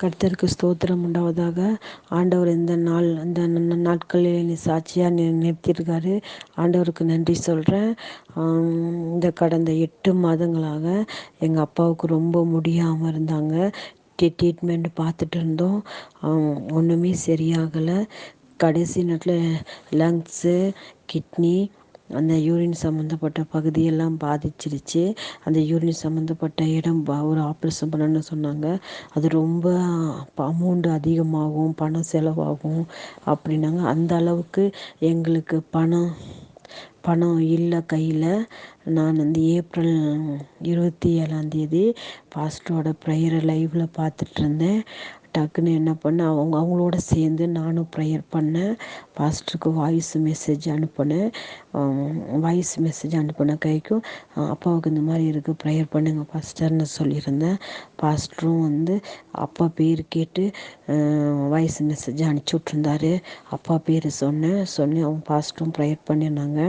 கர்த்தருக்கு ஸ்தோத்திரம் உண்டாவதாக. ஆண்டவர் இந்த நாள் இந்த நாட்களில் என்னை சாட்சியாக நி நிறுத்தியிருக்காரு ஆண்டவருக்கு நன்றி சொல்கிறேன் இந்த கடந்த எட்டு மாதங்களாக எங்கள் அப்பாவுக்கு ரொம்ப முடியாமல் இருந்தாங்க. ட்ரீட்மெண்ட் பார்த்துட்டு இருந்தோம். ஒன்றுமே சரியாகலை. கடைசி நேரத்தில் லங்ஸு கிட்னி அந்த யூரின் சம்மந்தப்பட்ட பகுதியெல்லாம் பாதிச்சிருச்சு. அந்த யூரின் சம்மந்தப்பட்ட இடம் ஒரு ஆப்ரேஷன் பண்ணணும்னு சொன்னாங்க. அது ரொம்ப அமௌண்ட் அதிகமாகும் பணம் செலவாகும் அப்படின்னாங்க. அந்த அளவுக்கு எங்களுக்கு பணம் பணம் இல்லை கையில். நான் வந்து ஏப்ரல் இருபத்தி ஏழாந்தேதி பாஸ்டரோட ப்ரேயரை லைவில் பார்த்துட்ருந்தேன் டக்குன்னு என்ன பண்ணேன் அவங்க அவங்களோட சேர்ந்து நானும் ப்ரேயர் பண்ணேன். பாஸ்டருக்கு வாய்ஸ் மெசேஜ் அனுப்பினேன். வாய்ஸ் மெசேஜ் அனுப்பின கைக்கும் அப்பாவுக்கு இந்த மாதிரி இருக்குது ப்ரேயர் பண்ணுங்க பாஸ்டர்னு சொல்லியிருந்தேன். பாஸ்டரும் வந்து அப்பா பேர் கேட்டு வாய்ஸ் மெசேஜ் அனுப்பிச்சி விட்ருந்தாரு அப்பா பேர் சொன்னேன். சொன்னி அவங்க பாஸ்டரும் ப்ரேயர் பண்ணியிருந்தாங்க.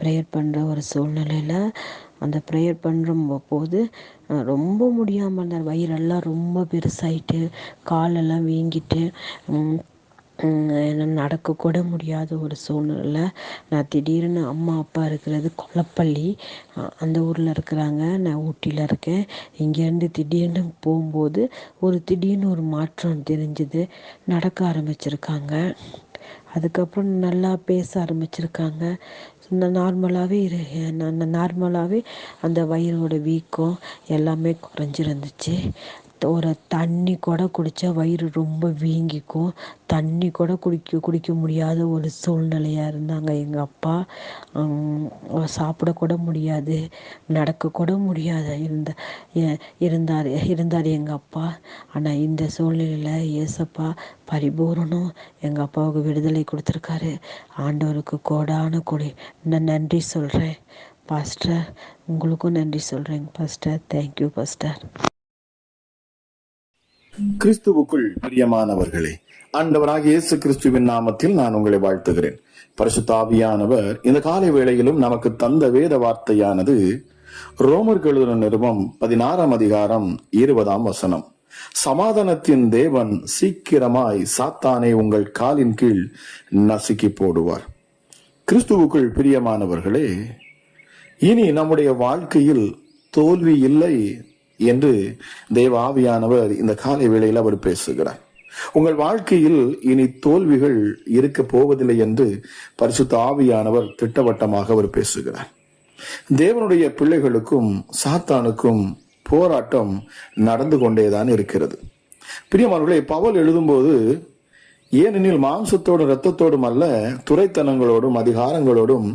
ப்ரேயர் பண்ணுற ஒரு சூழ்நிலையில் அந்த ப்ரேயர் பண்ணுற போது ரொம்ப முடியாமல் இருந்தார். வயிறெல்லாம் ரொம்ப பெருசாயிட்டு காலெல்லாம் வீங்கிட்டு உம் நடக்கக்கூட முடியாத ஒரு சூழ்நிலை நான் திடீர்னு அம்மா அப்பா இருக்கிறது கொல்லப்பள்ளி அந்த ஊரில் இருக்கிறாங்க. நான் ஊட்டியில் இருக்கேன். இங்கேருந்து திடீர்னு போகும்போது ஒரு திடீர்னு ஒரு மாற்றம் தெரிஞ்சுது. நடக்க ஆரம்பிச்சிருக்காங்க. அதுக்கப்புறம் நல்லா பேச ஆரம்பிச்சிருக்காங்க. நார்மலாகவே இரு. நார்மலாகவே அந்த வயிறோட வீக்கம் எல்லாமே குறைஞ்சிருந்துச்சு. ஒரு தண்ணி கூட குடித்தா வயிறு ரொம்ப வீங்கிக்கும். தண்ணி கூட குடிக்க குடிக்க முடியாத ஒரு சூழ்நிலையாக இருந்தாங்க எங்கள் அப்பா. சாப்பிடக்கூட முடியாது. நடக்கக்கூட முடியாத இருந்த இருந்தார் இருந்தார் எங்கள் அப்பா. ஆனால் இந்த சூழ்நிலையில் ஏசப்பா பரிபூரணம் எங்கள் அப்பாவுக்கு விடுதலை கொடுத்துருக்காரு. ஆண்டவருக்கு கோடான கொடி. நான் நன்றி சொல்கிறேன் பாஸ்டர் உங்களுக்கும் நன்றி சொல்கிறேங்க பாஸ்டர். Thank you pastor. கிறிஸ்துவுக்குள் பிரியமானவர்களே அண்டவராக இயேசு கிறிஸ்துவின் நாமத்தில் நான் உங்களை வாழ்த்துகிறேன். பரிசுத்தாவியானவர் இந்த காலை வேளையிலும் நமக்கு தந்த வேத வார்த்தையானது ரோமர் எழுதின நிருபம் பதினாறாம் அதிகாரம் இருபதாம் வசனம். சமாதானத்தின் தேவன் சீக்கிரமாய் சாத்தானை உங்கள் காலின் கீழ் நசுக்கி போடுவார். கிறிஸ்துவுக்குள் பிரியமானவர்களே இனி நம்முடைய வாழ்க்கையில் தோல்வி இல்லை என்று தேவ ஆவியானவர் இந்த காலை வேளையில் அவர் பேசுகிறார். உங்கள் வாழ்க்கையில் இனி தோல்விகள் இருக்க போவதில்லை என்று பரிசுத்த ஆவியானவர் திட்டவட்டமாக அவர் பேசுகிறார். தேவனுடைய பிள்ளைகளுக்கும் சாத்தானுக்கும் போராட்டம் நடந்து கொண்டேதான் இருக்கிறது. பிரியமானவர்களே பவல் எழுதும்போது ஏனெனில் மாம்சத்தோடும் இரத்தத்தோடும் அல்ல துறைத்தனங்களோடும் அதிகாரங்களோடும்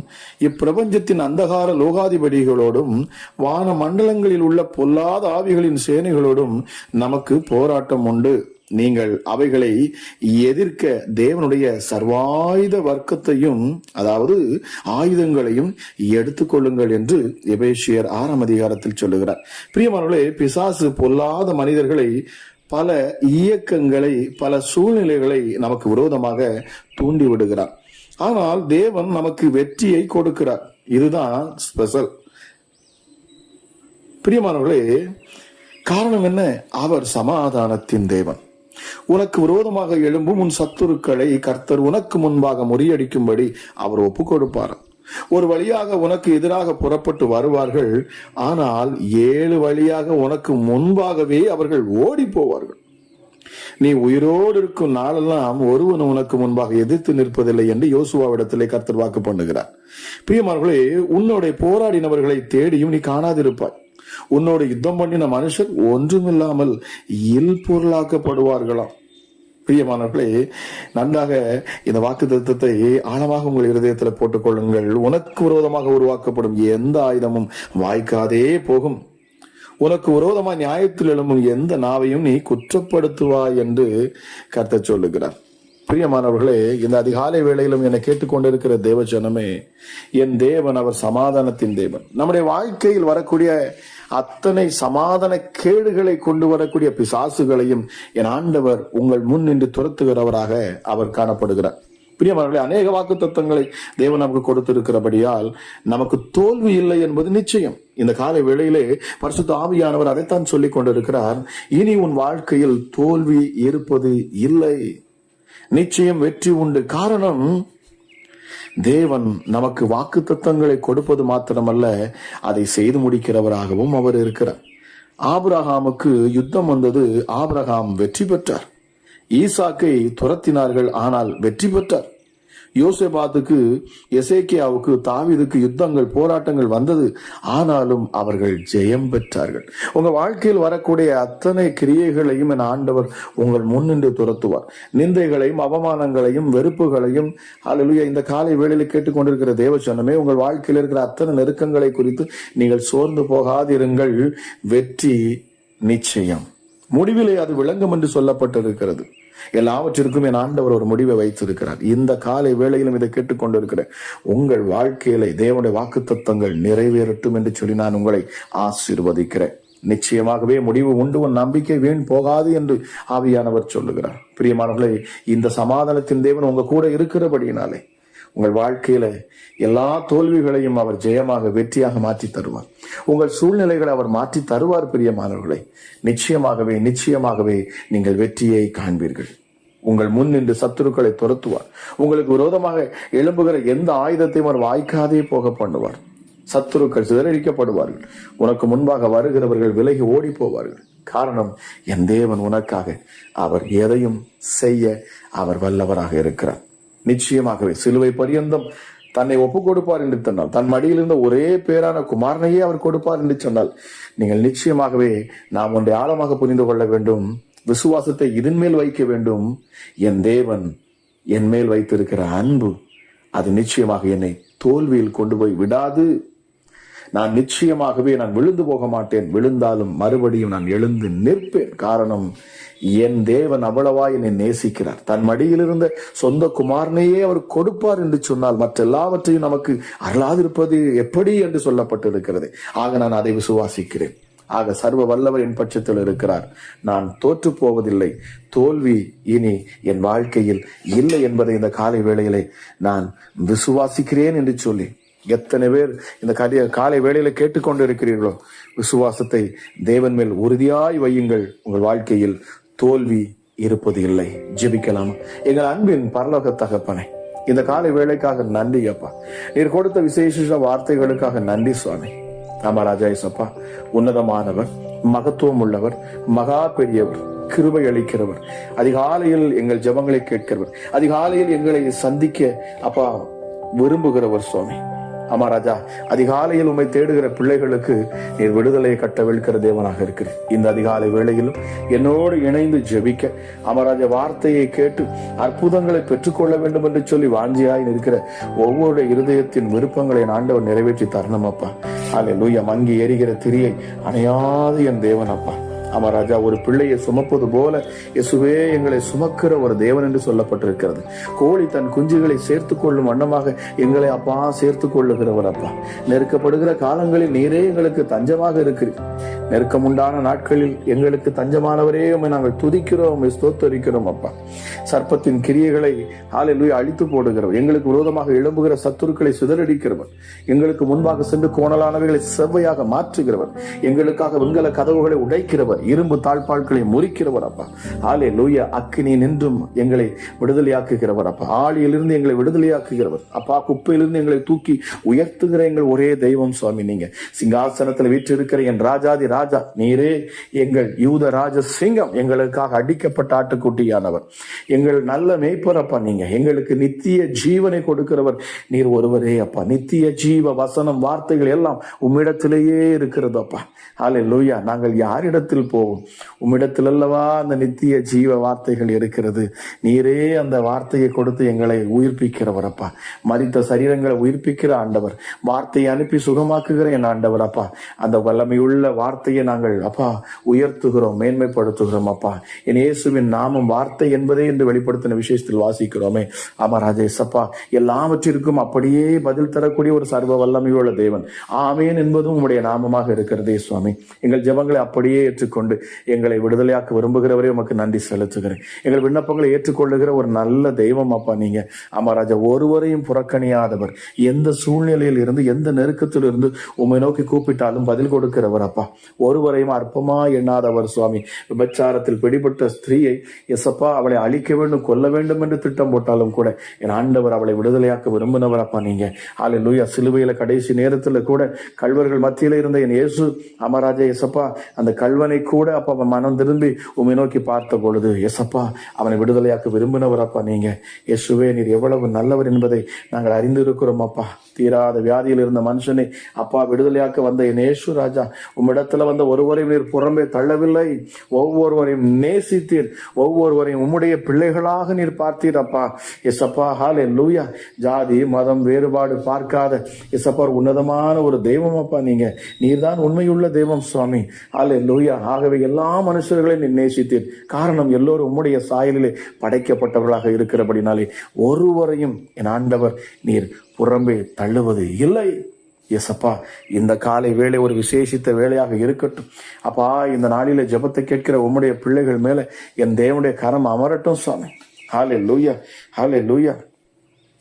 இப்பிரபஞ்சத்தின் அந்தகார லோகாதிபதிகளோடும் வான மண்டலங்களில் உள்ள பொல்லாத ஆவிகளின் சேனைகளோடும் நமக்கு போராட்டம் உண்டு. நீங்கள் அவைகளை எதிர்க்க தேவனுடைய சர்வாயுத வர்க்கத்தையும் அதாவது ஆயுதங்களையும் எடுத்துக்கொள்ளுங்கள் என்று எபேசியர் ஆறாம் அதிகாரத்தில் சொல்லுகிறார். பிரியமானவர்களே பிசாசு பொல்லாத மனிதர்களை பல இயக்கங்களை பல சூழ்நிலைகளை நமக்கு விரோதமாக தூண்டி விடுகிறார் ஆனால் தேவன் நமக்கு வெற்றியை கொடுக்கிறார். இதுதான் ஸ்பெஷல் பிரியமானவர்களே காரணம் என்ன? அவர் சமாதானத்தின் தேவன். உனக்கு விரோதமாக எழும்பும் உன் சத்துருக்களை கர்த்தர் உனக்கு முன்பாக முறியடிக்கும்படி அவர் ஒப்பு கொடுப்பார் ஒரு வழியாக உனக்கு எதிராக புறப்பட்டு வருவார்கள். ஆனால் ஏழு வழியாக உனக்கு முன்பாகவே அவர்கள் ஓடி போவார்கள் நீ உயிரோடு இருக்கும் நாளெல்லாம் ஒருவன் உனக்கு முன்பாக எதிர்த்து நிற்பதில்லை என்று யோசுவாவிடத்திலே கர்த்தர் வாக்கு பண்ணுகிறார். பிரியமார்களே உன்னுடைய போராடினவர்களை தேடியும் நீ காணாதிருப்பாய். உன்னோடு யுத்தம் பண்ணின மனுஷர் ஒன்றுமில்லாமல் இல் பொருளாக்கப்படுவார்களாம் பிரியமானவர்களே நன்றாக இந்த வாக்கு தத்துவத்தை ஆழமாக உங்கள் இருதயத்தில் போட்டுக்கொள்ளுங்கள். உனக்கு விரோதமாக உருவாக்கப்படும் எந்த ஆயுதமும் வாய்க்காதே போகும். உனக்கு விரோதமாய் நியாயத்தில் எழும்பும் எந்த நாவையும் நீ குற்றப்படுத்துவாய் என்று கருத்தை சொல்லுகிறார். பிரியமானவர்களே இந்த அதிகாலை வேளையிலும் என்னை கேட்டுக்கொண்டிருக்கிற தேவ ஜனமே என் தேவன் அவர் சமாதானத்தின் தேவன். நம்முடைய வாழ்க்கையில் வரக்கூடிய அத்தனை சமாதான கேடுகளை கொண்டு வரக்கூடிய பிசாசுகளையும் என் ஆண்டவர் உங்கள் முன் நின்று துரத்துகிறவராக அவர் காணப்படுகிறார். பிரியமானவர்களே அநேக வாக்கு தத்துவங்களை தேவன் நமக்கு கொடுத்திருக்கிறபடியால் நமக்கு தோல்வி இல்லை என்பது நிச்சயம். இந்த காலை வேளையிலே பரிசுத்த ஆவியானவர் அதைத்தான் சொல்லிக் கொண்டிருக்கிறார். இனி உன் வாழ்க்கையில் தோல்வி இருப்பது இல்லை. நிச்சயம் வெற்றி உண்டு. காரணம் தேவன் நமக்கு வாக்கு தத்தங்களை கொடுப்பது மாத்திரமல்ல அதை செய்து முடிக்கிறவராகவும் அவர் இருக்கிறார். ஆபிரகாமுக்கு யுத்தம் வந்தது ஆபிரகாம் வெற்றி பெற்றார். ஈசாக்கை துரத்தினார்கள் ஆனால் வெற்றி பெற்றார். யோசேபாத்துக்கு எசேக்கியாவுக்கு தாவீதுக்கு யுத்தங்கள் போராட்டங்கள் வந்தது. ஆனாலும் அவர்கள் ஜெயம் பெற்றார்கள். உங்க வாழ்க்கையில் வரக்கூடிய அத்தனை கிரியைகளையும் என் ஆண்டவர் உங்கள் முன்னின்று துரத்துவார். நிந்தைகளையும் அவமானங்களையும் வெறுப்புகளையும் அல்லேலூயா இந்த காலை வேளையில் கேட்டுக்கொண்டிருக்கிற தேவச்சனமே உங்கள் வாழ்க்கையில் இருக்கிற அத்தனை நெருக்கங்களை குறித்து நீங்கள் சோர்ந்து போகாதிருங்கள். வெற்றி நிச்சயம். முடிவிலே அது விளங்கும் என்று சொல்லப்பட்டிருக்கிறது. எல்லாவற்றிற்கும் என் ஆண்டவர் ஒரு முடிவை வைத்திருக்கிறார். இந்த காலை வேளையிலும் இதை கேட்டுக்கொண்டிருக்கிறேன் உங்கள் வாழ்க்கையில தேவனுடைய வாக்குத்தத்தங்கள் நிறைவேறட்டும் என்று சொல்லி நான் உங்களை ஆசீர்வதிக்கிறேன். நிச்சயமாகவே முடிவு உண்டு உன் நம்பிக்கை வீண் போகாது என்று ஆவியானவர் சொல்லுகிறார். பிரியமானவர்களே இந்த சமாதானத்தின் தேவன் உங்க கூட இருக்கிறபடியினாலே உங்கள் வாழ்க்கையில எல்லா தோல்விகளையும் அவர் ஜெயமாக வெற்றியாக மாற்றி தருவார். உங்கள் சூழ்நிலைகளை அவர் மாற்றி தருவார் பிரியமானவர்களை. நிச்சயமாகவே நிச்சயமாகவே நீங்கள் வெற்றியை காண்பீர்கள். உங்கள் முன் நின்று சத்துருக்களை துரத்துவார். உங்களுக்கு விரோதமாக எழும்புகிற எந்த ஆயுதத்தையும் அவர் வாய்க்காதே போக பண்ணுவார். சத்துருக்கள் சிதறடிக்கப்படுவார்கள். உனக்கு முன்பாக வருகிறவர்கள் விலகி ஓடி போவார்கள் காரணம் என் தேவன் உனக்காக அவர் எதையும் செய்ய அவர் வல்லவராக இருக்கிறார். நிச்சயமாகவே சிலுவை பரியந்தம் தன்னை ஒப்பு கொடுப்பார் என்று சொன்னால் தன் மடியில் இருந்த ஒரே பேரான குமாரனையே அவர் கொடுப்பார் என்று சொன்னால் நீங்கள் நிச்சயமாகவே நாம் ஒன்றை ஆழமாக புரிந்து கொள்ள வேண்டும் விசுவாசத்தை இதன் மேல் வைக்க வேண்டும். என் தேவன் என் மேல் வைத்திருக்கிற அன்பு அது நிச்சயமாக என்னை தோல்வியில் கொண்டு போய் விடாது. நான் நிச்சயமாகவே நான் விழுந்து போக மாட்டேன். விழுந்தாலும் மறுபடியும் நான் எழுந்து நிற்பேன். காரணம் என் தேவன் அவ்வளவா என்னை நேசிக்கிறார். தன் மடியில் இருந்த சொந்த குமாரனையே அவர் கொடுப்பார் என்று சொன்னால் மற்ற எல்லாவற்றையும் நமக்கு அருளாதிருப்பது எப்படி என்று சொல்லப்பட்டிருக்கிறது. ஆக நான் அதை விசுவாசிக்கிறேன். ஆக சர்வ வல்லவர் என் பட்சத்தில் இருக்கிறார். நான் தோற்று போவதில்லை. தோல்வி இனி என் வாழ்க்கையில் இல்லை என்பதை இந்த காலை வேளையிலே நான் விசுவாசிக்கிறேன் என்று சொல்லி எத்தனை பேர் இந்த கதைய காலை வேளையில கேட்டுக்கொண்டு இருக்கிறீர்களோ விசுவாசத்தை தேவன் மேல் உறுதியாய் வையுங்கள். உங்கள் வாழ்க்கையில் தோல்வி இருப்பது இல்லை. ஜெபிக்கலாம்? எங்கள் அன்பின் பரலோக தகப்பனை இந்த காலை வேலைக்காக நன்றி அப்பா. நீர் கொடுத்த விசேஷ வார்த்தைகளுக்காக நன்றி சுவாமி. ஆமா ராஜா உன்னதமானவர் மகத்துவம் உள்ளவர் மகா பெரியவர் கிருபை அளிக்கிறவர் அதிகாலையில் எங்கள் ஜெபங்களை கேட்கிறவர் அதிகாலையில் எங்களை சந்திக்க அப்பா விரும்புகிறவர் சுவாமி. ஆமா ராஜா அதிகாலையில் உம்மை தேடுகிற பிள்ளைகளுக்கு நீர் விடுதலையை கட்டவிழ்க்கிற தேவனாக இருக்கிறேன். இந்த அதிகாலை வேளையிலும் என்னோடு இணைந்து ஜெபிக்க அமராஜா வார்த்தையை கேட்டு அற்புதங்களை பெற்றுக்கொள்ள வேண்டும் என்று சொல்லி வாஞ்சியாய் நிற்கிற ஒவ்வொரு இருதயத்தின் விருப்பங்களை ஆண்டவர் நிறைவேற்றி தரணும் அப்பா அல்ல லூயா மங்கி எரிகிற திரியை அணையாது என் தேவன் அப்பா. ஆமா ராஜா ஒரு பிள்ளையை சுமப்பது போல இயேசுவே எங்களை சுமக்கிற ஒரு தேவன் என்று சொல்லப்பட்டிருக்கிறது. கோழி தன் குஞ்சுகளை சேர்த்து கொள்ளும் வண்ணமாக எங்களை அப்பா சேர்த்து கொள்ளுகிறவர் அப்பா. நெருக்கப்படுகிற காலங்களில் நீரே எங்களுக்கு தஞ்சமாக இருக்கிறீர். நெருக்கமுண்டான நாட்களில் எங்களுக்கு தஞ்சமானவரே உண்மை நாங்கள் துதிக்கிறோம் ஸ்தோத்தரிக்கிறோம் அப்பா. சர்ப்பத்தின் கிரியைகளை ஆலையிலுய அழித்து போடுகிறவர். எங்களுக்கு விரோதமாக எழும்புகிற சத்துருக்களை சிதறடிக்கிறவர். எங்களுக்கு முன்பாக சென்று கோணலானவைகளை செவ்வையாக மாற்றுகிறவர். எங்களுக்காக வெண்கல கதவுகளை உடைக்கிறவர். இரும்பு தாழ்பாட்களை முறிக்கிறவர் அப்பா. ஆலே லூய அக்கினி நின்றும் எங்களை விடுதலையாக்குகிறவர் அப்பா. ஆளியிலிருந்து எங்களை விடுதலையாக்குகிறவர். அப்பா குப்பையிலிருந்து எங்களை தூக்கி உயர்த்துகிற எங்கள் ஒரே தெய்வம் சுவாமி நீங்க. சிங்காசனத்தில் வீற்றிருக்கிற என் ராஜாதி ராஜா நீரே எங்கள் யூத ராஜ சிங்கம் எங்களுக்காக அடிக்கப்பட்ட ஆட்டுக்குட்டியானவர். எங்கள் நல்ல மேய்ப்பர் அப்பா நீங்க. எங்களுக்கு நித்திய ஜீவனை கொடுக்கிறவர் நீர் ஒருவரே அப்பா. நித்திய ஜீவ வசனம் வார்த்தைகள் எல்லாம் உம்மிடத்திலேயே இருக்கிறது அப்பா. ஆலே லூயா நாங்கள் யாரிடத்தில் போவோம் உம்மிடத்தில் அல்லவா அந்த நித்திய ஜீவ வார்த்தைகள் இருக்கிறது. நீரே அந்த வார்த்தையை கொடுத்து எங்களை உயிர்ப்பிக்கிறவர் அப்பா மறித்த சரீரங்களை உயிர்ப்பிக்கிற ஆண்டவர். வார்த்தையை அனுப்பி சுகமாக்குகிற என் ஆண்டவர் அப்பா அந்த வல்லமையுள்ள வார்த்தையை நாங்கள் அப்பா உயர்த்துகிறோம் மேன்மைப்படுத்துகிறோம் அப்பா என் இயேசுவின் நாமம் வார்த்தை என்பதே என்று வெளிப்படுத்தின விஷயத்தில் வாசிக்கிறோமே. ஆமா ராஜேஷ் அப்பா எல்லாவற்றிற்கும் அப்படியே பதில் தரக்கூடிய ஒரு சர்வ வல்லமையுள்ள தேவன். ஆமேன் என்பதும் உங்களுடைய நாமமாக இருக்கிறதே சுவாமி. எங்கள் ஜபங்களை அப்படியே ஏற்றுக்கொள் பேசிக்கொண்டு எங்களை விடுதலையாக்க விரும்புகிறவரே உமக்கு நன்றி செலுத்துகிறேன். எங்கள் விண்ணப்பங்களை ஏற்றுக்கொள்ளுகிற ஒரு நல்ல தெய்வம் அப்பா நீங்க. அமராஜா ஒருவரையும் புறக்கணியாதவர். எந்த சூழ்நிலையில் இருந்து எந்த நெருக்கத்தில் இருந்து உம்மை நோக்கி கூப்பிட்டாலும் பதில் கொடுக்கிறவர் அப்பா. ஒருவரையும் அற்பமா எண்ணாதவர் சுவாமி. விபச்சாரத்தில் பிடிபட்ட ஸ்திரீயை எசப்பா அவளை அழிக்க வேண்டும் கொல்ல வேண்டும் என்று திட்டம் போட்டாலும் கூட என் ஆண்டவர் அவளை விடுதலையாக்க விரும்பினவர் அப்பா நீங்க. ஆலை லூயா சிலுவையில கடைசி நேரத்தில் கூட கல்வர்கள் மத்தியில இருந்த என் இயேசு அமராஜா எசப்பா அந்த கல்வனை கூட அப்பா அவன் மனம் திரும்பி உம்மை நோக்கி பார்த்த பொழுது எசப்பா அவனை விடுதலையாக்க விரும்பினவர் அப்பா நீங்க. இயேசுவே நீர் எவ்வளவு நல்லவர் என்பதை நாங்கள் அறிந்திருக்கிறோம் அப்பா. தீராத வியாதியில் இருந்த மனுஷனை அப்பா விடுதலையாக்க வந்த என் இயேசு ராஜா உம்மிடத்துல வந்த ஒருவரையும் நீர் புறம்பே தள்ளவில்லை. ஒவ்வொருவரையும் நேசித்தீர். ஒவ்வொருவரையும் உம்முடைய பிள்ளைகளாக நீர் பார்த்தீர் அப்பா. எசப்பா ஹாலே லூயா ஜாதி மதம் வேறுபாடு பார்க்காத எசப்பா உன்னதமான ஒரு தெய்வம் அப்பா நீங்க. நீர்தான் உண்மையுள்ள தெய்வம் சுவாமி. ஹாலே லூயா ஆகவே எல்லா மனுஷர்களையும் நீர் நேசித்தீர். காரணம் எல்லோரும் உம்முடைய சாயலிலே படைக்கப்பட்டவர்களாக இருக்கிறபடினாலே ஒருவரையும் என் ஆண்டவர் நீர் புறம்பே தள்ளுவது இல்லை. எசப்பா இந்த காலை வேலை ஒரு விசேஷித்த வேலையாக இருக்கட்டும். அப்பா இந்த நாளில ஜபத்தை கேட்கிற உம்முடைய பிள்ளைகள் மேல என் தேவனுடைய கரம் அமரட்டும் சுவாமி. ஹாலே லூயா ஹாலே லூயா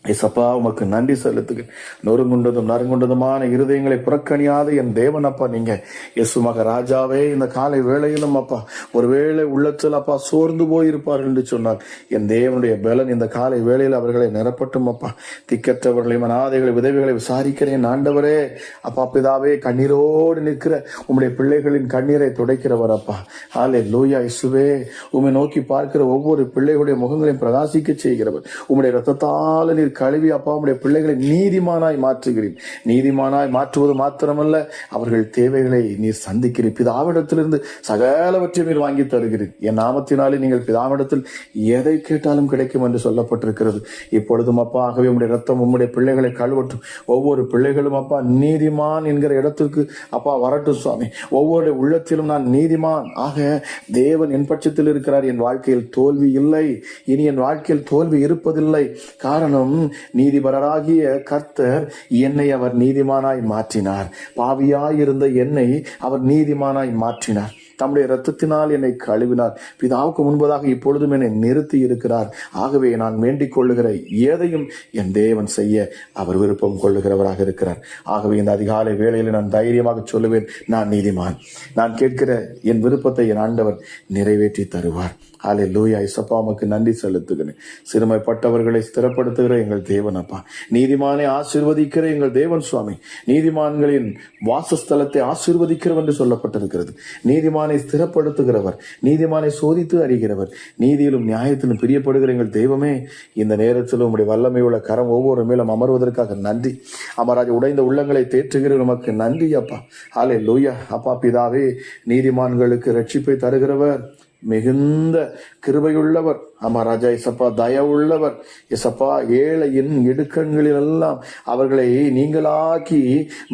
ஏசப்பா உமக்கு நன்றி செலுத்துக நொறுங்குண்டதும் நறுங்குண்டதுமான இருதயங்களை புறக்கணியாத என் தேவன் அப்பா நீங்க எசு மக ராஜாவே இந்த காலை வேளையிலும் அப்பா ஒருவேளை உள்ளத்தில் அப்பா சோர்ந்து போயிருப்பார் என்று சொன்னார் என் தேவனுடைய பலன் இந்த காலை வேளையில் அவர்களை நிரப்பட்டும் அப்பா. திக்கற்றவர்களையும் அநாதைகளை உதவிகளை விசாரிக்கிறேன் ஆண்டவரே. அப்பா பிதாவே கண்ணீரோடு நிற்கிற உம்முடைய பிள்ளைகளின் கண்ணீரை துடைக்கிறவர் அப்பா. ஆலே லூயா இசுவே உம்மை நோக்கி பார்க்கிற ஒவ்வொரு பிள்ளைகளுடைய முகங்களையும் பிரகாசிக்க செய்கிறவர். உம்முடைய ரத்தத்தால் நீர் கழுவி அப்பா பிள்ளைகளை நீதிமானாய் மாற்றுகிறேன். நீதிமானாய் மாற்றுவது மாத்திரமல்ல அவர்கள் தேவைகளை நீர் சந்திக்கிறீர். பிதாவிடத்திலிருந்து சகலவற்றையும் நீர் வாங்கி தருகிறேன் என் நாமத்தினாலே நீங்கள் பிதாவிடத்தில் எதை கேட்டாலும் கிடைக்கும் என்று சொல்லப்பட்டிருக்கிறது. இப்பொழுதும் அப்பா ஆகவே உங்களுடைய ரத்தம் உம்முடைய பிள்ளைகளை கழுவட்டும். ஒவ்வொரு பிள்ளைகளும் அப்பா நீதிமான் என்கிற இடத்திற்கு அப்பா வரட்டும் சுவாமி. ஒவ்வொரு உள்ளத்திலும் நான் நீதிமான். ஆக தேவன் என் பட்சத்தில் இருக்கிறார். என் வாழ்க்கையில் தோல்வி இல்லை. இனி என் வாழ்க்கையில் தோல்வி இருப்பதில்லை. காரணம் நீதிபரராகிய கர்த்தர் என்னை அவர் நீதிமானாய் மாற்றினார். பாவியாயிருந்த என்னை அவர் நீதிமானாய் மாற்றினார். தம்முடைய இரத்தத்தினால் என்னை கழுவினார். பிதாவுக்கு முன்பதாக இப்பொழுதும் என்னை நிறுத்தி இருக்கிறார். ஆகவே நான் வேண்டிக் கொள்ளுகிற எதையும் என் தேவன் செய்ய அவர் விருப்பம் கொள்ளுகிறவராக இருக்கிறார். ஆகவே இந்த அதிகாலை வேளையில் நான் தைரியமாக சொல்லுவேன். நான் நீதிமான். நான் கேட்கிற என் விருப்பத்தை என் ஆண்டவர் நிறைவேற்றி தருவார். ஆலே லூயா இசப்பா உமக்கு நன்றி செலுத்துகிறேன். சிறுமைப்பட்டவர்களை ஸ்திரப்படுத்துகிற எங்கள் தேவன் அப்பா. நீதிமானை ஆசீர்வதிக்கிற எங்கள் தேவன் சுவாமி. நீதிமான்களின் வாசஸ்தலத்தை ஆசீர்வதிக்கிறவர் என்று சொல்லப்பட்டிருக்கிறது. நீதிமானை ஸ்திரப்படுத்துகிறவர் நீதிமானை சோதித்து அறிகிறவர். நீதியிலும் நியாயத்திலும் பிரியப்படுகிற எங்கள் தெய்வமே இந்த நேரத்திலும் உடைய வல்லமை உள்ள கரம் ஒவ்வொரு மேலும் அமர்வதற்காக நன்றி. அமராஜ் உடைந்த உள்ளங்களை தேற்றுகிற நமக்கு நன்றி அப்பா. ஆலே லூயா அப்பா பிதாவே நீதிமான்களுக்கு ரட்சிப்பை தருகிறவர். மிகுந்த கிருபையுள்ளவர். ஆமா ராஜா இசப்பா தயவுள்ளவர். இசப்பா ஏழையின் இடுக்கண்களில் எல்லாம் அவர்களை நீங்களாக்கி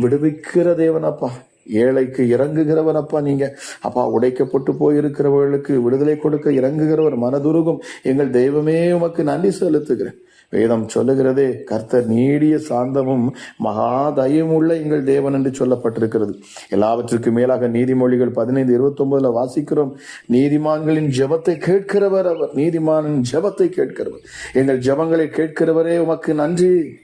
விடுவிக்கிற தேவனப்பா. ஏழைக்கு இறங்குகிறவனப்பா நீங்க. அப்பா உடைக்கப்பட்டு போயிருக்கிறவர்களுக்கு விடுதலை கொடுக்க இறங்குகிறவர் மனதுருகும். எங்கள் தெய்வமே உமக்கு நன்றி செலுத்துகிறேன். வேதம் சொல்லுகிறதே கர்த்தர் நீடிய சாந்தமும் மகா உள்ள எங்கள் தேவன் என்று சொல்லப்பட்டிருக்கிறது. எல்லாவற்றுக்கும் மேலாக நீதிமொழிகள் பதினைந்து இருபத்தொன்பதுல வாசிக்கிறோம். நீதிமான்களின் ஜெபத்தை கேட்கிறவர் அவர். நீதிமானின் ஜெபத்தை கேட்கிறவர். எங்கள் ஜெபங்களை கேட்கிறவரே உமக்கு நன்றி.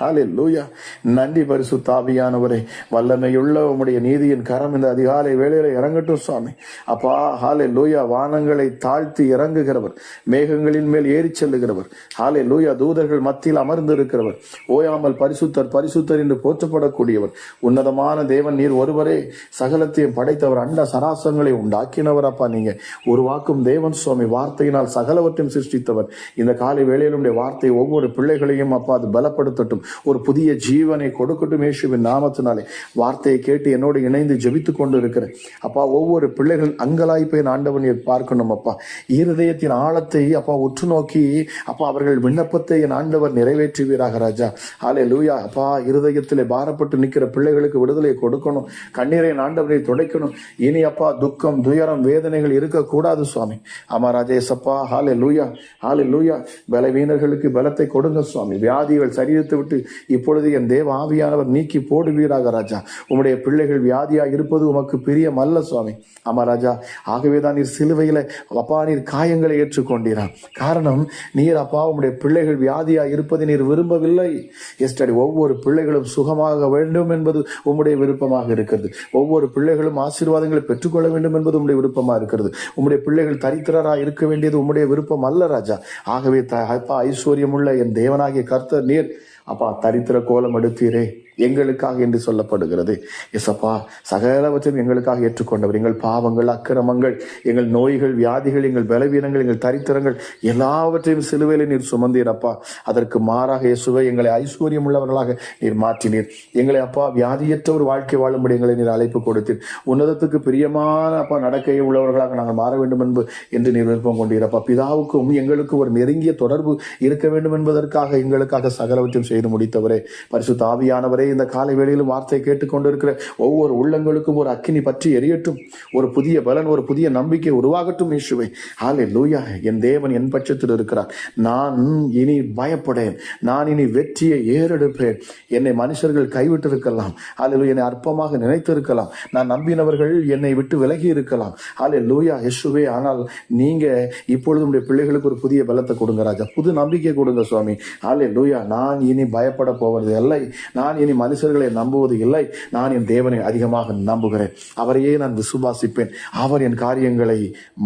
ஹalleluya. நன்றி பரிசு தாவியானவரே வல்லமையுள்ள உம்முடைய நீதியின் கரம் இந்த அதிகாலை வேலையில இறங்கட்டும் சுவாமி. அப்பா ஹாலே லூயா வானங்களை தாழ்த்தி இறங்குகிறவர். மேகங்களின் மேல் ஏறி செல்லுகிறவர். ஹாலே லூயா தூதர்கள் மத்தியில் அமர்ந்து இருக்கிறவர் ஓயாமல் பரிசுத்தர் பரிசுத்தர் என்று போற்றப்படக்கூடியவர். உன்னதமான தேவன் நீர் ஒருவரே. சகலத்தையும் படைத்தவர் அண்ட சராசங்களை உண்டாக்கினவர் அப்பா நீங்க. உருவாக்கும் தேவன் சுவாமி வார்த்தையினால் சகலவற்றையும் சிருஷ்டித்தவர். இந்த காலை வேலையிலுடைய வார்த்தை ஒவ்வொரு பிள்ளைகளையும் அப்பா அது பலப்படுத்தட்டும். ஒரு புதிய ஜீவனை கொடுக்கட்டும் இயேசுவின் நாமத்தினாலே. வார்த்தையை கேட்டு என்னோடு இணைந்து ஜெபித்துக் கொண்டு இருக்கிறேன் அப்பா ஒவ்வொரு பிள்ளைகள் அங்கலாய்ப்பை ஆண்டவன் நீர் பார்க்கணும் அப்பா. இருதயத்தின் ஆழத்தை அப்பா உற்று நோக்கி அப்பா அவர்கள் விண்ணப்பத்தை என் ஆண்டவர் நிறைவேற்றுவீராக ராஜா. ஆலே லூயா அப்பா இருதயத்திலே பாரப்பட்டு நிற்கிற பிள்ளைகளுக்கு விடுதலை கொடுக்கணும். கண்ணீரை ஆண்டவரை துடைக்கணும். இனி அப்பா துக்கம் துயரம் வேதனைகள் இருக்கக்கூடாது சுவாமி. ஆமா ராஜேசப்பா ஹாலே லூயா ஹாலே லூயா பலவீனர்களுக்கு பலத்தை கொடுங்க சுவாமி. வியாதிகள் சரீரத்தை விட்டு விட்டு இப்பொழுது என் தேவ ஆவியானவர் நீக்கி போடுவீராக ராஜா. உம்முடைய பிள்ளைகள் வியாதியா இருப்பது உமக்கு பிரியம் அல்ல சுவாமி. ஆமா ராஜா. ஆகவே தான் நீர் சிலுவையில அப்பா நீர் காயங்களை ஏற்றுக்கொண்டீரா. காரணம் நீர் அப்பா உம்முடைய பிள்ளைகள் வியாதியா இருப்பதை நீர் விரும்பவில்லை. எஸ்டடி ஒவ்வொரு பிள்ளைகளும் சுகமாக வேண்டும் என்பது உம்முடைய விருப்பமாக இருக்கிறது. ஒவ்வொரு பிள்ளைகளும் ஆசீர்வாதங்களை பெற்றுக்கொள்ள வேண்டும் என்பது உம்முடைய விருப்பமாக இருக்கிறது. உம்முடைய பிள்ளைகள் தரித்திரரா இருக்க வேண்டியது உம்முடைய விருப்பம் அல்ல ராஜா. ஆகவே த- அப்பா ஐஸ்வர்யமுள்ள என் தேவனாகிய கர்த்தர் நீர் அப்பா தரித்திர கோலம் எடுத்தீரே எங்களுக்காக என்று சொல்லப்படுகிறது. எசப்பா சகலவற்றையும் எங்களுக்காக ஏற்றுக்கொண்டவர். எங்கள் பாவங்கள் அக்கிரமங்கள் எங்கள் நோய்கள் வியாதிகள் எங்கள் பலவீனங்கள் எங்கள் தரித்திரங்கள் எல்லாவற்றையும் சிலுவையில் நீர் சுமந்தீர் அப்பா. அதற்கு மாறாக இயேசுவை எங்களை ஐஸ்வர்யம் உள்ளவர்களாக நீர் மாற்றினீர். எங்களை அப்பா வியாதியற்ற ஒரு வாழ்க்கை வாழும்படி எங்களை நீர் அழைப்பு கொடுத்தீர். உன்னதத்துக்கு பிரியமான அப்பா நடக்கையை உள்ளவர்களாக நாங்கள் மாற வேண்டும் என்பது என்று நீர் விருப்பம் கொண்டீரப்பா பிதாவுக்கும் எங்களுக்கு ஒரு நெருங்கிய தொடர்பு இருக்க வேண்டும் என்பதற்காக எங்களுக்காக சகலவற்றையும் செய்து முடித்தவரே. பரிசுத்த ஆவியானவரே இந்த காலை வேளையிலும் வார்த்தை கேட்டுக்கொண்டிருக்கிற ஒவ்வொரு உள்ளங்களுக்கும் ஒரு அக்கினி பற்றி எரியட்டும். ஒரு புதிய பலன் ஒரு புதிய நம்பிக்கை உருவாகட்டும் இயேசுவை. ஹாலே லூயா என் தேவன் என் பட்சத்தில் இருக்கிறார். நான் இனி பயப்படேன். நான் இனி வெற்றியை ஏறெடுப்பேன். என்னை மனுஷர்கள் கைவிட்டிருக்கலாம். அல்லது என்னை அற்பமாக நினைத்திருக்கலாம். நான் நம்பினவர்கள் என்னை விட்டு விலகி இருக்கலாம். ஹாலே லூயா யேசுவே ஆனால் நீங்க இப்பொழுது உடைய பிள்ளைகளுக்கு ஒரு புதிய பலத்தை கொடுங்க ராஜா. புது நம்பிக்கை கொடுங்க சுவாமி. ஹாலே லூயா நான் இனி பயப்பட போவது இல்லை நான் இனி மனுஷர்களை நம்புவது இல்லை. நான் என் தேவனை அதிகமாக நம்புகிறேன். அவரையே நான் விசுவாசிப்பேன். அவர் என் காரியங்களை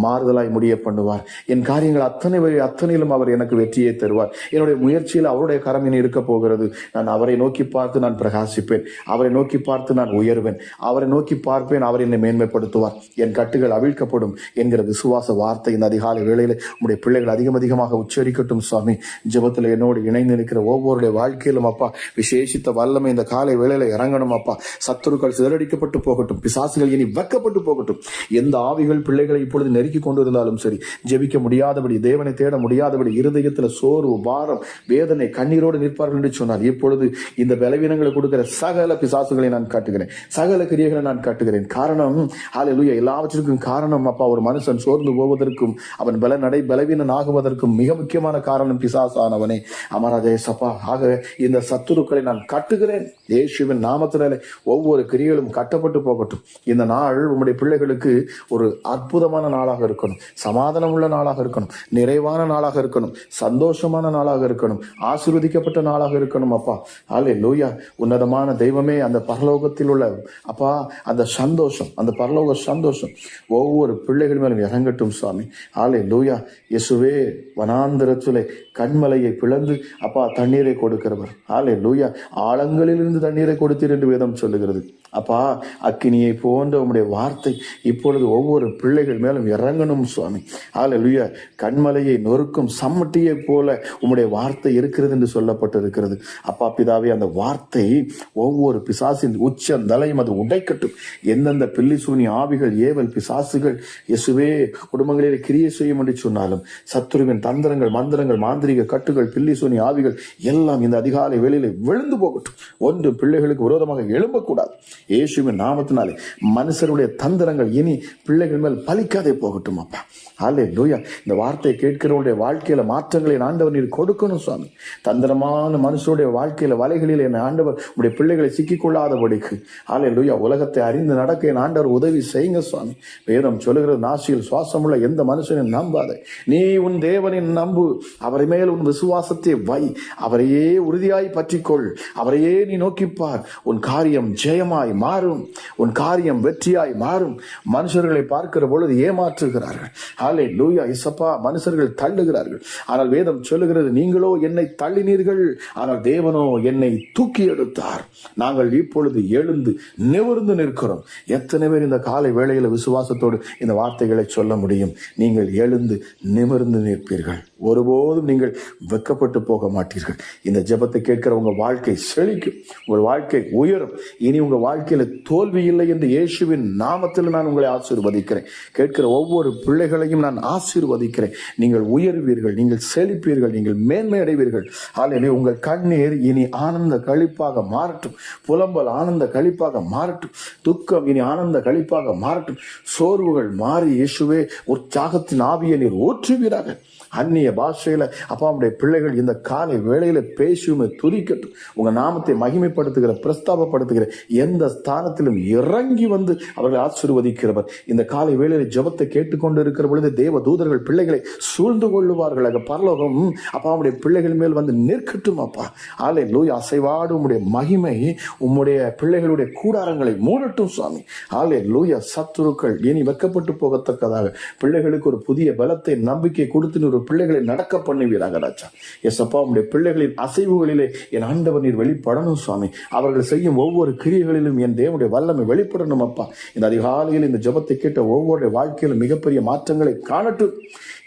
மாறுதலாய் முடிய பண்ணுவார். என் காரியங்கள் அத்தனை அத்தனையிலும் அவர் எனக்கு வெற்றியை தருவார். என்னுடைய முயற்சியில் அவருடைய கரம் இனி இருக்க போகிறது. நான் அவரை நோக்கி பார்த்து நான் பிரகாசிப்பேன். அவரை நோக்கி பார்த்து நான் உயர்வேன். அவரை நோக்கி பார்ப்பேன். அவர் என்னை மேன்மைப்படுத்துவார். என் கட்டுகள் அவிழ்க்கப்படும் என்கிற விசுவாச வார்த்தை இந்த அதிகாலை வேளையில் உடைய பிள்ளைகள் அதிகம் அதிகமாக உச்சரிக்கட்டும் சுவாமி. ஜெபத்தில் என்னோடு இணைந்து நிற்கிற ஒவ்வொருடைய வாழ்க்கையிலும் அப்பா விசேஷித்த வல்லமை இந்த காலை வேளையில இறங்கணும் அப்பா. சத்துருக்கள் சிதறடிக்கப்பட்டு போகட்டும். பிசாசுகள் இனி வெக்கப்பட்டு போகட்டும். எந்த ஆவிகள் பிள்ளைகளை இப்பொழுது நெருக்கி கொண்டு இருந்தாலும் சரி ஜெபிக்க முடியாதபடி தேவனை தேட முடியாதபடி இருதயத்தில் சோர்வு பாரம் வேதனை கண்ணீரோடு நிற்பார்கள் என்று சொன்னார். இப்பொழுது இந்த பலவீனங்களை கொடுக்கிற சகல பிசாசுகளை நான் காட்டுகிறேன். சகல கிரியைகளை நான் காட்டுகிறேன். காரணம் ஆலையிலுயா எல்லாவற்றிற்கும் காரணம் அப்பா. ஒரு மனுஷன் சோர்ந்து போவதற்கும் அவன் பல நடை பலவீனன் ஆகுவதற்கும் மிக முக்கியமான காரணம் பிசாசானவனே. அமராஜே சப்பா ஆக இந்த சத்துருக்களை நான் கட்டுகிறேன். இயேசுவின் நாமத்தினாலே ஒவ்வொரு கிரியைகளும் கட்டப்பட்டு போகட்டும். இந்த நாள் உங்களுடைய பிள்ளைகளுக்கு ஒரு அற்புதமான நாளாக இருக்கணும். சமாதானம் உள்ள நாளாக இருக்கணும். நிறைவான நாளாக இருக்கணும். சந்தோஷமான நாளாக இருக்கணும். ஆசிர்வதிக்கப்பட்ட நாளாக இருக்கணும் அப்பா. ஆலே லூயா உன்னதமான தெய்வமே அந்த பரலோகத்தில் உள்ள அப்பா அந்த சந்தோஷம் அந்த பரலோக சந்தோஷம். ஒவ்வொரு பிள்ளைகள் மேலும் இறங்கட்டும் சுவாமி ஆலே லூயா இயேசுவே வனாந்திரத்திலே கண்மலையை பிளந்து அப்பா தண்ணீரை கொடுக்கிறவர். ஆலே லூயா ஆழங்களில் ஆழங்களிலிருந்து தண்ணீரை கொடுத்தீர் என்று வேதம் சொல்லுகிறது. அப்பா அக்கினியை போன்ற உம்முடைய வார்த்தை இப்பொழுது ஒவ்வொரு பிள்ளைகள் மேலும் இறங்கணும் சுவாமி. ஆல லூயா கண்மலையை நொறுக்கும் சம்மட்டியை போல உம்முடைய வார்த்தை இருக்கிறது என்று சொல்லப்பட்டிருக்கிறது. அப்பா பிதாவே அந்த வார்த்தை ஒவ்வொரு பிசாசின் உச்ச தலையும் அது உடைக்கட்டும். எந்தெந்த பில்லி சூனி ஆவிகள் ஏவல் பிசாசுகள் இயேசுவே குடும்பங்களில் கிரியை செய்யும் என்று சொன்னாலும் சத்துருவின் தந்திரங்கள் மந்திரங்கள் மாந்திரிக கட்டுகள் பில்லி சூனி ஆவிகள் எல்லாம் இந்த அதிகாலை வேளையிலே விழுந்து போகட்டும். ஒன்று பிள்ளைகளுக்கு விரோதமாக எழும்பக்கூடாது. இயேசுவின் நாமத்தினாலே மனுஷருடைய தந்திரங்கள் இனி பிள்ளைகள் மேல் பலிக்காதே போகட்டும் அப்பா. ஆலே லூயா இந்த வார்த்தையை கேட்கிறவருடைய வாழ்க்கையில மாற்றங்களை என் ஆண்டவர் நீர் கொடுக்கணும் சுவாமி. தந்திரமான மனுஷருடைய வாழ்க்கையில வலைகளில் என் ஆண்டவர் உடைய பிள்ளைகளை சிக்கிக்கொள்ளாதபடிக்கு. ஆலே லூயா உலகத்தை அறிந்து நடக்க என் ஆண்டவர் உதவி செய்யுங்க சுவாமி. வேதம் சொல்லுகிறது நாசியில் சுவாசமுள்ள எந்த மனுஷனையும் நம்பாத. நீ உன் தேவனின் நம்பு. அவரை மேல் உன் விசுவாசத்தை வை. அவரையே உறுதியாய் பற்றிக்கொள். அவரையே நீ நோக்கிப்பார். உன் காரியம் ஜெயமாய் மாறும் உன் காரியம் வெற்றியாய் மாறும். மனுஷர்களை பார்க்கிற பொழுது ஏமாற்றுகிறார்கள். ஹாலே லூயா இசப்பா மனுஷர்கள் தள்ளுகிறார்கள். ஆனால் வேதம் சொல்லுகிறது நீங்களோ என்னை தள்ளினீர்கள் ஆனால் தேவனோ என்னை தூக்கி எடுத்தார். நாங்கள் இப்பொழுது எழுந்து நிமிர்ந்து நிற்கிறோம். எத்தனை பேர் இந்த காலை வேளையில விசுவாசத்தோடு இந்த வார்த்தைகளை சொல்ல முடியும்? நீங்கள் எழுந்து நிமிர்ந்து நிற்பீர்கள். ஒருபோதும் நீங்கள் வெக்கப்பட்டு போக மாட்டீர்கள். இந்த ஜெபத்தை கேட்கிற உங்க வாழ்க்கை செழிக்கும். உங்கள் வாழ்க்கை உயரும். இனி உங்கள் வாழ்க்கை வாழ்க்கையில தோல்வி இல்லை என்று இயேசுவின் நாமத்தில் நான் உங்களை ஆசீர்வதிக்கிறேன். கேட்கிற ஒவ்வொரு பிள்ளைகளையும் நான் ஆசீர்வதிக்கிறேன். நீங்கள் உயர்வீர்கள் நீங்கள் செழிப்பீர்கள் நீங்கள் மேன்மை அடைவீர்கள். ஆலையிலே உங்கள் கண்ணீர் இனி ஆனந்த கழிப்பாக மாறட்டும். புலம்பல் ஆனந்த கழிப்பாக மாறட்டும். துக்கம் இனி ஆனந்த கழிப்பாக மாறட்டும். சோர்வுகள் மாறி இயேசுவே உற்சாகத்தின் ஆவியை நீர் ஊற்றுவீராக. அந்நிய பாஷையில் அப்பா உடைய பிள்ளைகள் இந்த காலை வேளையில் பேசியுமே துதிக்கட்டும். உங்கள் நாமத்தை மகிமைப்படுத்துகிற பிரஸ்தாபப்படுத்துகிற எந்த ஸ்தானத்திலும் இறங்கி வந்து அவர்களை ஆசிர்வதிக்கிறவர். இந்த காலை வேளையில் ஜெபத்தை கேட்டுக்கொண்டு இருக்கிற பொழுது தேவ தூதர்கள் பிள்ளைகளை சூழ்ந்து கொள்ளுவார்கள் அங்க பரலோகம் அப்பா உடைய பிள்ளைகள் மேல் வந்து நிற்கட்டும் அப்பா. ஆலை லூய் அசைவாடு உம்முடைய மகிமை உம்முடைய பிள்ளைகளுடைய கூடாரங்களை மூடட்டும் சுவாமி. ஆலே லூயா சத்துருக்கள் இனி வெக்கப்பட்டு போகத்தக்கதாக. பிள்ளைகளுக்கு ஒரு புதிய பலத்தை நம்பிக்கை கொடுத்து ஒரு ஒரு பிள்ளைகளை நடக்க பண்ணுவீராக ராஜா. எஸ் அப்பா உடைய பிள்ளைகளின் அசைவுகளிலே என் ஆண்டவர் நீர் வெளிப்படணும் சுவாமி. அவர்கள் செய்யும் ஒவ்வொரு கிரியைகளிலும் என் தேவனுடைய வல்லமை வெளிப்படணும் அப்பா. இந்த அதிகாலையில் இந்த ஜபத்தை கேட்ட ஒவ்வொருடைய வாழ்க்கையிலும் மிகப்பெரிய மாற்றங்களை காணட்டும்.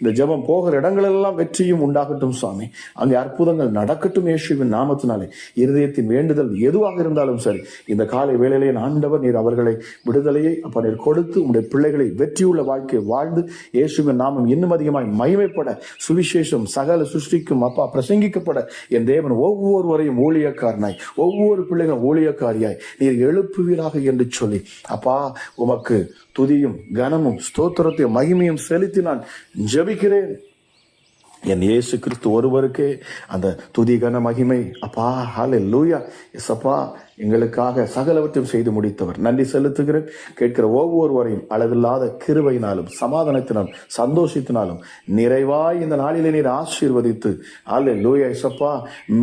இந்த ஜெபம் போகிற இடங்களெல்லாம் வெற்றியும் உண்டாகட்டும் சுவாமி. அங்கே அற்புதங்கள் நடக்கட்டும் இயேசுவின் நாமத்தினாலே. இருதயத்தின் வேண்டுதல் எதுவாக இருந்தாலும் சரி இந்த காலை வேளையிலே என் ஆண்டவர் நீர் அவர்களை விடுதலையை அப்ப நீர் கொடுத்து உங்களுடைய பிள்ளைகளை வெற்றியுள்ள வாழ்க்கையை வாழ்ந்து இயேசுவின் நாமம் இன்னும் அதிகமாய் மகிமைப்பட சுவிசேஷம் சகல சிருஷ்டிக்கும் அப்பா பிரசங்கிக்கப்பட என் தேவன் ஒவ்வொருவரையும் ஊழியக்காரனாய் ஒவ்வொரு பிள்ளைகளும் ஊழியக்காரியாய் நீர் எழுப்புவீராக என்று சொல்லி அப்பா உமக்கு துதியும் கனமும் ஸ்தோத்திரத்தையும் மகிமையும் செலுத்தி நான் ஜெபிக்கிறேன். என் இயேசு கிறிஸ்து ஒருவருக்கே அந்த துதிகன மகிமை. அப்பா ஹாலே லூயா எஸ் அப்பா எங்களுக்காக சகலவற்றையும் செய்து முடித்தவர். நன்றி செலுத்துகிறேன். கேட்கிற ஒவ்வொருவரையும் அளவில்லாத கிருவையினாலும் சமாதானத்தினாலும் சந்தோஷத்தினாலும் நிறைவாய் இந்த நாளிலே நீர் ஆசீர்வதித்து ஆலே லூயா எசப்பா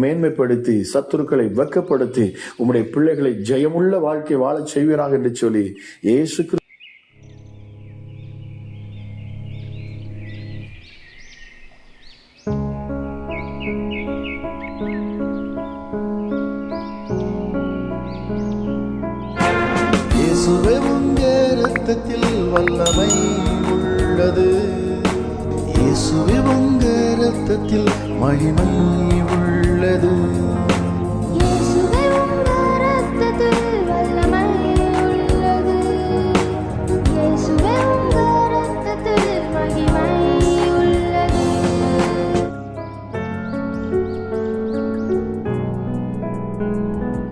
மேன்மைப்படுத்தி சத்துருக்களை வெக்கப்படுத்தி உம்முடைய பிள்ளைகளை ஜெயமுள்ள வாழ்க்கை வாழச் செய்வீராக என்று சொல்லி இயேசு இயேசுவே உங்கே ரத்தத்தில் மகிமை உள்ளது